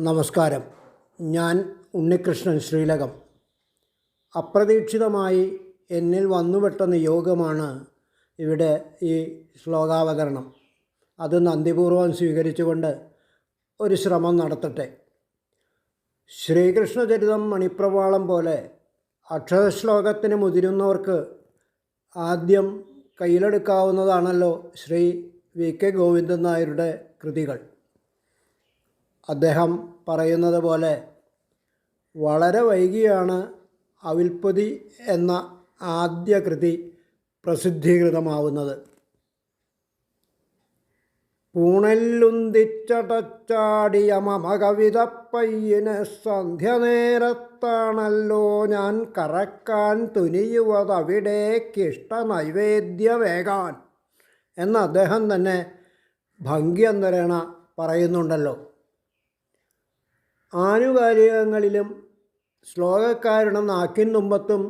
നമസ്കാരം. ഞാൻ ഉണ്ണികൃഷ്ണൻ ശ്രീലകം. അപ്രതീക്ഷിതമായി എന്നിൽ വന്നുപെട്ട നിയോഗമാണ് ഇവിടെ ഈ ശ്ലോകാവതരണം. അത് നന്ദിപൂർവം സ്വീകരിച്ചുകൊണ്ട് ഒരു ശ്രമം നടത്തട്ടെ. ശ്രീകൃഷ്ണചരിതം മണിപ്രവാളം പോലെ അക്ഷരശ്ലോകത്തിന് മുതിരുന്നവർക്ക് ആദ്യം കയ്യിലെടുക്കാവുന്നതാണല്ലോ ശ്രീ വി കെ ഗോവിന്ദൻ നായരുടെ കൃതികൾ. അദ്ദേഹം പറയുന്നത് പോലെ വളരെ വൈകിയാണ് അവിൽപ്പതി എന്ന ആദ്യ കൃതി പ്രസിദ്ധീകൃതമാവുന്നത്. പൂണല്ലുന്തിച്ചടച്ചാടിയ മമ പയ്യന് സന്ധ്യ നേരത്താണല്ലോ ഞാൻ കറക്കാൻ തുനിയുവതവിടേക്കിഷ്ട നൈവേദ്യവേകാൻ എന്ന് അദ്ദേഹം തന്നെ ഭംഗ്യന്തരേണ പറയുന്നുണ്ടല്ലോ. ആനുകാലികങ്ങളിലും ശ്ലോകക്കാരുടെ നാക്കിൻ തുമ്പത്തും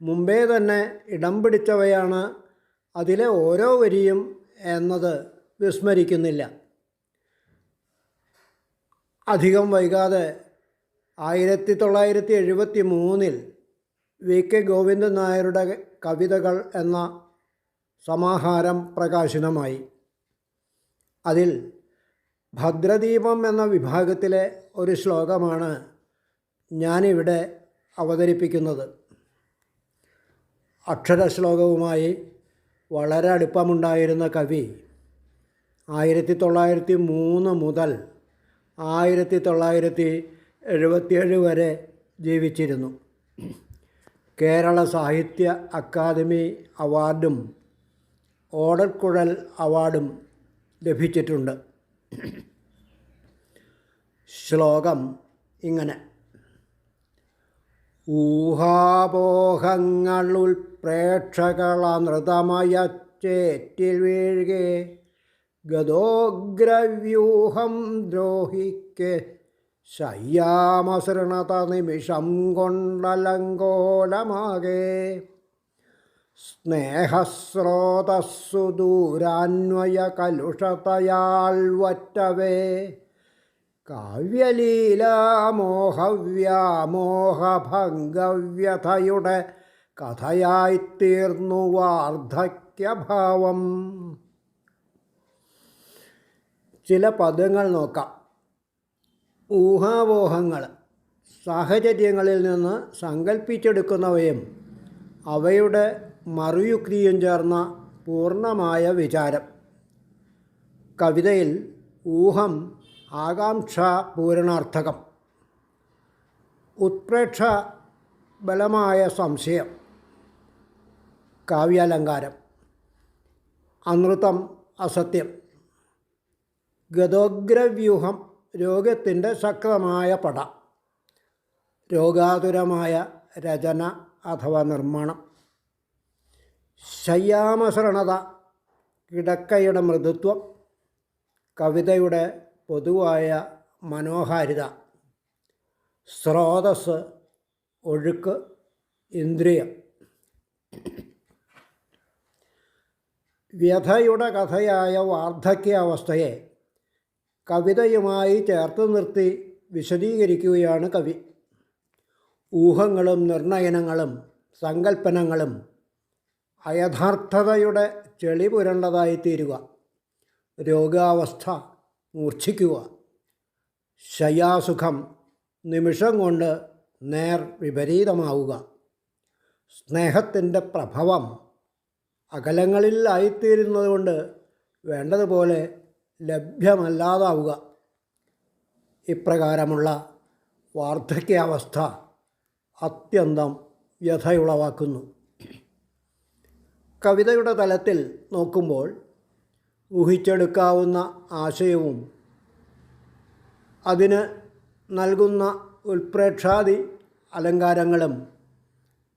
മുമ്പേ തന്നെ ഇടം പിടിച്ചവയാണ് അതിലെ ഓരോ വരിയും എന്നത് വിസ്മരിക്കുന്നില്ല. അധികം വൈകാതെ ആയിരത്തി തൊള്ളായിരത്തി എഴുപത്തി മൂന്നിൽ വി കെ ഗോവിന്ദൻ നായരുടെ കവിതകൾ എന്ന സമാഹാരം പ്രകാശനമായി. അതിൽ ഭദ്രദീപം എന്ന വിഭാഗത്തിലെ ഒരു ശ്ലോകമാണ് ഞാനിവിടെ അവതരിപ്പിക്കുന്നത്. അക്ഷരശ്ലോകവുമായി വളരെ അടുപ്പമുണ്ടായിരുന്ന കവി ആയിരത്തി തൊള്ളായിരത്തി മൂന്ന് മുതൽ ആയിരത്തി തൊള്ളായിരത്തി എഴുപത്തിയേഴ് വരെ ജീവിച്ചിരുന്നു. കേരള സാഹിത്യ അക്കാദമി അവാർഡും ഓടക്കുഴൽ അവാർഡും ലഭിച്ചിട്ടുണ്ട്. ശ്ലോകം ഇങ്ങനെ. ഊഹാപോഹങ്ങളുൾ പ്രേക്ഷകളനൃതമയച്ചേറ്റിൽ വീഴുകെ. ഗതോഗ്രവ്യൂഹം ദ്രോഹിക്ക്. ശയ്യാമസൃണത നിമിഷം കൊണ്ടലങ്കോലമാകെ. സ്നേഹസ്രോതസ്സു ദൂരാന്വയ കലുഷതയാൽ വറ്റവേ. കാവ്യലീലാമോഹവ്യാമോഹഭംഗവ്യഥയുടെ കഥയായിത്തീർന്നു വാർദ്ധക്യഭാവം. ചില പദങ്ങൾ നോക്കാം. ഊഹാവോഹങ്ങൾ സാഹചര്യങ്ങളിൽ നിന്ന് സങ്കല്പിച്ചെടുക്കുന്നവയും അവയുടെ മറുയുക്തിയും ചേർന്ന പൂർണമായ വിചാരം. കവിതയിൽ ഊഹം ആകാംക്ഷ പൂരണാർത്ഥകം. ഉത്പ്രേക്ഷ ബലമായ സംശയം. കാവ്യാലങ്കാരം. അനൃതം അസത്യം. ഗതോഗ്രവ്യൂഹം രോഗത്തിന്റെ ശക്തമായ പട. രോഗാതുരമായ രചന അഥവാ നിർമ്മാണം. ശയ്യാമസരണത കിടക്കയുടെ മൃദുത്വം കവിതയുടെ പൊതുവായ മനോഹാരിത. സ്രോതസ് ഒഴുക്ക് ഇന്ദ്രിയം. വ്യഥയുടെ കഥയായ വാർദ്ധക്യാവസ്ഥയെ കവിതയുമായി ചേർത്ത് നിർത്തി വിശദീകരിക്കുകയാണ് കവി. ഊഹങ്ങളും നിർണയനങ്ങളും സങ്കല്പനങ്ങളും അയഥാർത്ഥതയുടെ ചെളി പുരണ്ടതായിത്തീരുക രോഗാവസ്ഥ മൂർച്ഛിക്കുക. ശയാസുഖം നിമിഷം കൊണ്ട് നേർ വിപരീതമാവുക. സ്നേഹത്തിന്റെ പ്രഭവം അകലങ്ങളിൽ ആയിത്തീരുന്നതുകൊണ്ട് വേണ്ടതുപോലെ ലഭ്യമല്ലാതാവുക. ഇപ്രകാരമുള്ള വാർദ്ധക്യാവസ്ഥ അത്യന്തം വ്യഥയുളവാക്കുന്നു. കവിതയുടെ തലത്തിൽ നോക്കുമ്പോൾ ഊഹിച്ചെടുക്കാവുന്ന ആശയവും അതിന് നൽകുന്ന ഉൽപ്രേക്ഷാദി അലങ്കാരങ്ങളും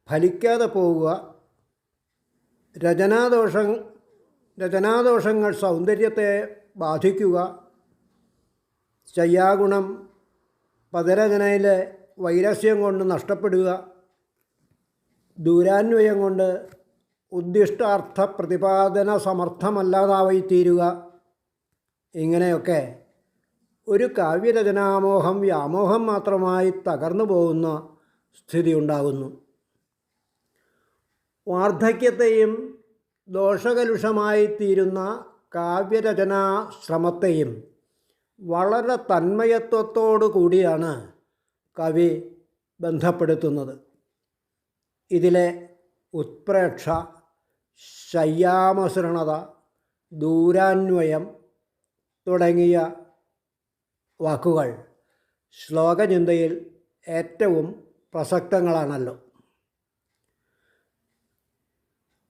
ഫലിക്കാതെ പോവുക രചനാദോഷ രചനാദോഷങ്ങൾ സൗന്ദര്യത്തെ ബാധിക്കുക ശയ്യാഗുണം പദരചനയിലെ വൈരസ്യം കൊണ്ട് നഷ്ടപ്പെടുക ദൂരാന്വയം കൊണ്ട് ഉദ്ദിഷ്ടാർത്ഥ പ്രതിപാദന സമർത്ഥമല്ലാതായി തീരുക ഇങ്ങനെയൊക്കെ ഒരു കാവ്യരചനാമോഹം വ്യാമോഹം മാത്രമായി തകർന്നു പോകുന്ന സ്ഥിതി ഉണ്ടാകുന്നു വാർദ്ധക്യത്തെയും ദോഷകലുഷമായി തീരുന്ന കാവ്യരചനാ ശ്രമത്തെയും വളരെ തന്മയത്വത്തോടു കൂടിയാണ് കവി ബന്ധപ്പെടുത്തുന്നത്. ഇതിലെ ഉത്പ്രേക്ഷ ശയ്യാമസൃണത ദൂരാന്വയം തുടങ്ങിയ വാക്കുകൾ ശ്ലോകചിന്തയിൽ ഏറ്റവും പ്രസക്തങ്ങളാണല്ലോ.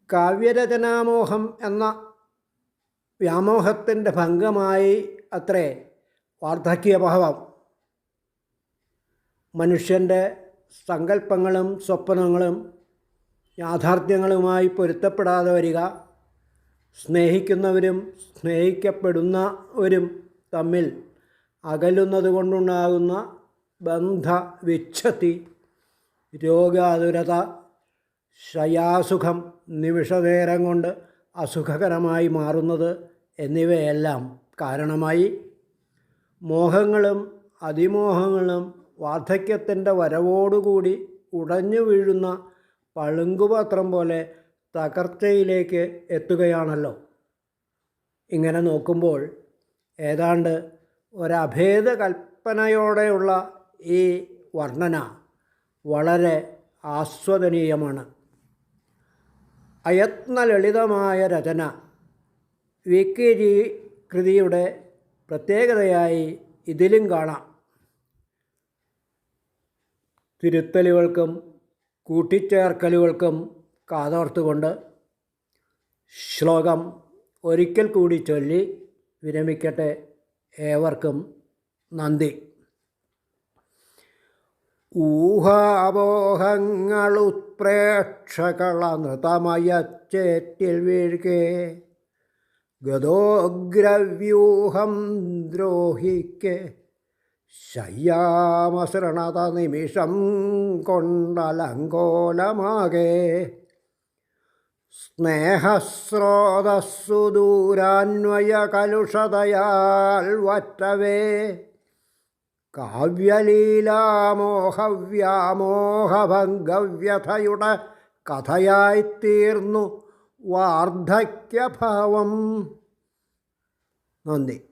കാവ്യരചനാമോഹം എന്ന വ്യാമോഹത്തിന്റെ ഭംഗമായി അത്രേ വാർദ്ധക്യഭാവം മനുഷ്യന്റെ സങ്കല്പങ്ങളും സ്വപ്നങ്ങളും യാഥാർത്ഥ്യങ്ങളുമായി പൊരുത്തപ്പെടാതെ വരിക. സ്നേഹിക്കുന്നവരും സ്നേഹിക്കപ്പെടുന്നവരും തമ്മിൽ അകലുന്നത് കൊണ്ടുണ്ടാകുന്ന ബന്ധവിച്ഛത്തി രോഗാതുരത ശയാസുഖം നിമിഷനേരം കൊണ്ട് അസുഖകരമായി മാറുന്നത് എന്നിവയെല്ലാം കാരണമായി. മോഹങ്ങളും അതിമോഹങ്ങളും വാർദ്ധക്യത്തിന്റെ വരവോടുകൂടി ഉടഞ്ഞു വീഴുന്ന പളുങ്കുപാത്രം പോലെ തകർച്ചയിലേക്ക് എത്തുകയാണല്ലോ. ഇങ്ങനെ നോക്കുമ്പോൾ ഏതാണ്ട് ഒരഭേദ കൽപ്പനയോടെയുള്ള ഈ വർണന വളരെ ആസ്വദനീയമാണ്. അയത്ന ലളിതമായ രചന വി കെ ജി കൃതിയുടെ പ്രത്യേകതയായി ഇതിലും കാണാം. തിരുത്തലുകൾക്കും കൂട്ടിച്ചേർക്കലുകൾക്കും കാതോർത്തുകൊണ്ട് ശ്ലോകം ഒരിക്കൽ കൂടി ചൊല്ലി വിരമിക്കട്ടെ ഏവർക്കും നന്ദി. ഊഹാപോഹങ്ങളുത്പ്രേക്ഷകള നൃതമയച്ചേറ്റിൽ വീഴ്കെ ഗതോഗ്രവ്യൂഹം ദ്രോഹിക്ക് ശയ്യാമസൃണത നിമിഷം കൊണ്ടലങ്കോലമാകെ. സ്നേഹസ്രോതസ്സു ദൂരാന്വയ കലുഷതയാൽ വറ്റവേ. കാവ്യലീലാമോഹവ്യാമോഹഭംഗവ്യഥയുടെ കഥയായിത്തീർന്നു വാർദ്ധക്യഭാവം. നന്ദി.